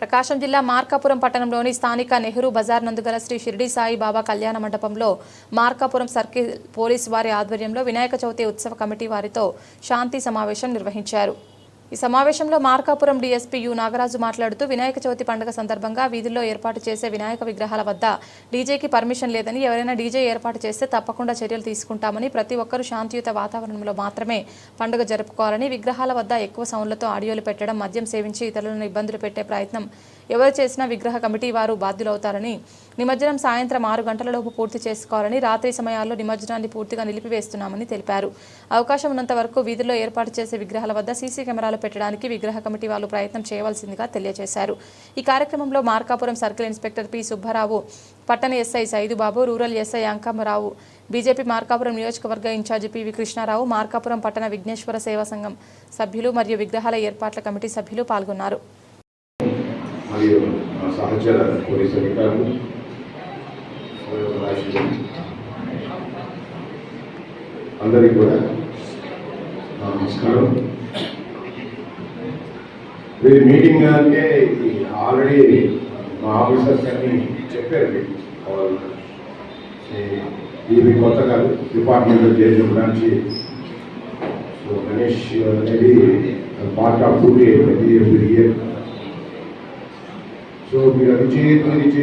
ప్రకాశం జిల్లా మార్కాపురం పట్టణంలోని స్థానిక నెహ్రూ బజార్ నందుగల శ్రీ షిరిడి సాయి బాబా కళ్యాణ మండపంలో మార్కాపురం సర్కిల్ పోలీసు వారి ఆధ్వర్యంలో వినాయక చవితి ఉత్సవ కమిటీ వారితో శాంతి సమావేశం నిర్వహించారు. ఈ సమావేశంలో మార్కాపురం డీఎస్పీ యు నాగరాజు మాట్లాడుతూ వినాయక చవితి పండుగ సందర్భంగా వీధుల్లో ఏర్పాటు చేసే వినాయక విగ్రహాల వద్ద డీజేకి పర్మిషన్ లేదని ఎవరైనా డీజే ఏర్పాటు చేస్తే తప్పకుండా చర్యలు తీసుకుంటామని ప్రతి ఒక్కరూ శాంతియుత వాతావరణంలో మాత్రమే పండుగ జరుపుకోవాలని విగ్రహాల వద్ద ఎక్కువ సౌండ్లతో ఆడియోలు పెట్టడం మద్యం సేవించి ఇతరులను ఇబ్బందులు పెట్టే ప్రయత్నం ఎవరు చేసినా విగ్రహ కమిటీ వారు బాధ్యులవుతారని నిమజ్జనం సాయంత్రం ఆరు గంటలలోపు పూర్తి చేసుకోవాలని రాత్రి సమయాల్లో నిమజ్జనాన్ని పూర్తిగా నిలిపివేస్తున్నామని తెలిపారు. అవకాశం ఉన్నంత వరకు వీధుల్లో ఏర్పాటు చేసే విగ్రహాల వద్ద సీసీ కెమెరాలు పెట్టడానికి విగ్రహ కమిటీ వాళ్ళు ప్రయత్నం చేయవలసిందిగా తెలియజేశారు. ఈ కార్యక్రమంలో Markapuram circle inspector P. Subbarao పట్టణ SI Saidubabu rural SI Ankammarao BJP Markapuram నియోజకవర్గ ఇన్ఛార్జి పివి కృష్ణారావు మార్కాపురం పట్టణ విఘ్నేశ్వర సేవా సంఘం సభ్యులు మరియు విగ్రహాల ఏర్పాట్ల కమిటీ సభ్యులు పాల్గొన్నారు. మరియు మా సహచర పోలీస్ అధికారులు అందరికీ కూడా నమస్కారం. ఇది మీటింగ్ అంటే ఇది ఆల్రెడీ మా ఆఫీసర్స్ అన్ని చెప్పారు ఇది కొత్త కాదు డిపార్ట్మెంట్లో చేసిన బ్రాంచ్. సో గణేష్ అనేది పార్ట్ ఆఫ్ డ్యూటీ అయిపోయింది ఎవ్రీ ఇయర్ సో మీరు అది చేయొద్దు ఇది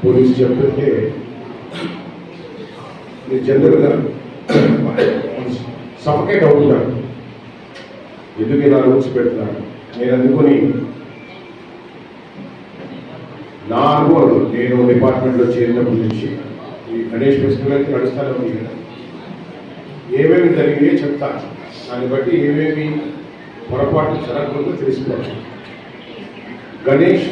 పోలీసు చెప్తుంటే మీరు జనరల్గా సఫకేట్ అవుతున్నారు. ఎందుకు ఇలా రూల్స్ పెడుతున్నాను నేను అందుకొని నా అనుభవం నేను డిపార్ట్మెంట్లో చేరినప్పటి నుంచి ఈ గణేష్ ఫెస్టివల్ నడుస్తాను కదా ఏమేమి జరిగినాయో చెప్తాను. దాన్ని బట్టి ఏమేమి పొరపాటు జరగకుండా తెలుసుకోవాలి. గణేష్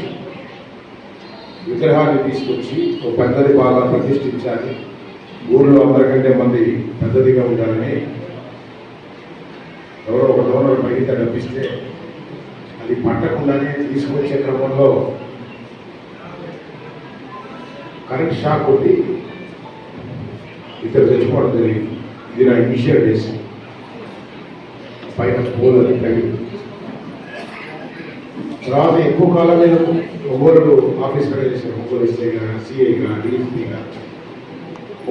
విగ్రహాన్ని తీసుకొచ్చి ఒక పెద్దది బాగా ప్రతిష్ఠించాలి. ఊళ్ళో అందరికంటే మంది పెద్దదిగా ఉండాలని ఎవరో ఒక డోనర్ పైకి డబ్బిస్తే అది పట్టకుండానే తీసుకొచ్చే క్రమంలో కరెంట్ షాక్ కొట్టి ఇద్దరు చచ్చిపోవడం జరిగింది. ఇది నా ఇనిషియేట్ డేస్ పైన పూలు అది తగిలి తర్వాత ఎక్కువ కాలం నేను ఒంగోలు ఆఫీసర్ చేశాను ఒంగోలు ఎస్ఐగా సిఐగా డీఎస్పీగా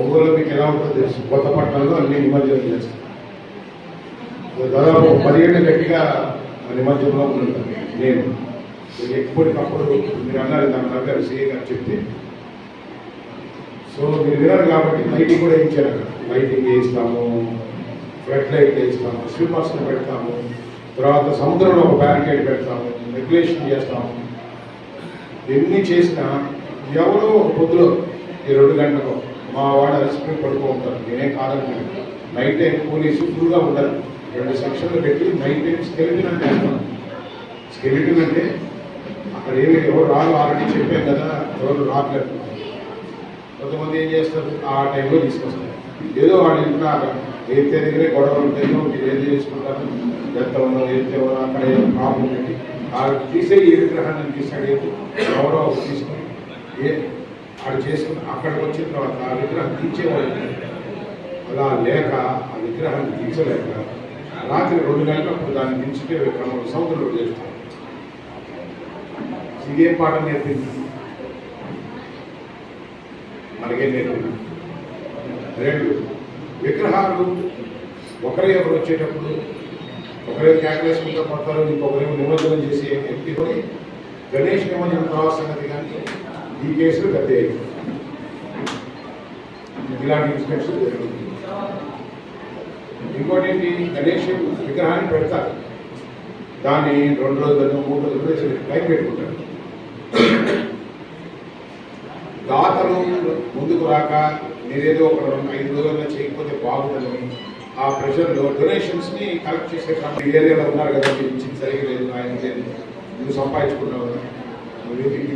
ఒంగోలు మీకు ఎలా ఉంటుందో తెలుసు. కొత్త పట్టణంలో అన్ని నిమజ్జనం చేస్తాను దాదాపు పదిహేడు గట్టిగా నిమజ్జనంలో ఉంటాను నేను. ఎప్పటికప్పుడు మీరు అన్నారు దాని దగ్గర సిఐ గారు చెప్తే. సో మీరు విన్నారు కాబట్టి లైటింగ్ కూడా ఇచ్చారు అక్కడ లైటింగ్ వేస్తాము ఫ్లడ్ లైట్ వేస్తాము స్లీపర్స్ని పెడతాము. తర్వాత సముద్రంలో ఒక బ్యారికేడ్ పెడతాము రెగ్యులేషన్ చేస్తాము. ఎన్ని చేసినా ఎవరో ఒక పొద్దులో ఈ రెండు గంటలకు మా వాడు అలసిపోయి పడుకో ఉంటారు నేనే కాదని నైట్ టైం పోలీసు ఫుల్గా ఉంటారు రెండు సెక్షన్లు పెట్టి నైట్ టైం స్కెలిటన్ అంటే స్కెలిటన్ అంటే అక్కడ ఏమి ఎవరు రాదు ఆల్రెడీ చెప్పాను కదా ఎవరు రాట్లేదు. కొంతమంది ఏం చేస్తారు? ఆ టైంలో తీసుకొస్తారు. ఏదో వాడి ఇంట్లో ఏతే దగ్గరే గొడవలు ఉంటాయో ఏ చేసుకుంటారు. ఎంత ఉందో ఎంత ఎవరో అక్కడ ఏదో ప్రాబ్లం పెట్టి ఆ తీసే ఈ విగ్రహాన్ని తీసాడు ఏదో ఎవరో తీసుకుని ఏ ఆడు చేసుకుని అక్కడికి వచ్చిన తర్వాత ఆ విగ్రహం తీర్చేవాడు అలా లేక ఆ విగ్రహాన్ని తీర్చలేక రాత్రి రెండు గంటలప్పుడు దాన్ని దించితే క్రమంలో సముద్రంలో చేస్తారు ఇదేం పాఠం నేర్పింది? మనకేం నేర్పింది? రెండు విగ్రహాలు ఒకరే ఒకరు వచ్చేటప్పుడు ఒకరే క్యాకులేషన్తో పడతారు ఇంకొకరేమో నిమజ్జనం చేసి ఎత్తుకొని గణేష్ నిమజ్జనం తర్వాత సంగతి కానీ ఈ కేసులు పెద్ద ఇలాంటి ఇన్స్పెక్షన్ జరుగుతుంది. ఇంకోటి ఏంటి గణేష్ విగ్రహాన్ని పెడతారు. దాన్ని రెండు రోజులు మూడు రోజులు వేసి టైం పెట్టుకుంటారు. దాతలు ముందుకు రాక నేనేదో ఒక రెండు ఐదు రోజుల్లో చేయకపోతే బాగుందని ఆ ప్రెషర్లో డొనేషన్స్ని కలెక్ట్ చేసే క్రమం ఈ ఏరియాలో ఉన్నారు కదా మీరు ఇచ్చింది సరిగా లేదు. ఆయన లేదు నువ్వు సంపాదించుకున్నావు నువ్వు ఇంటికి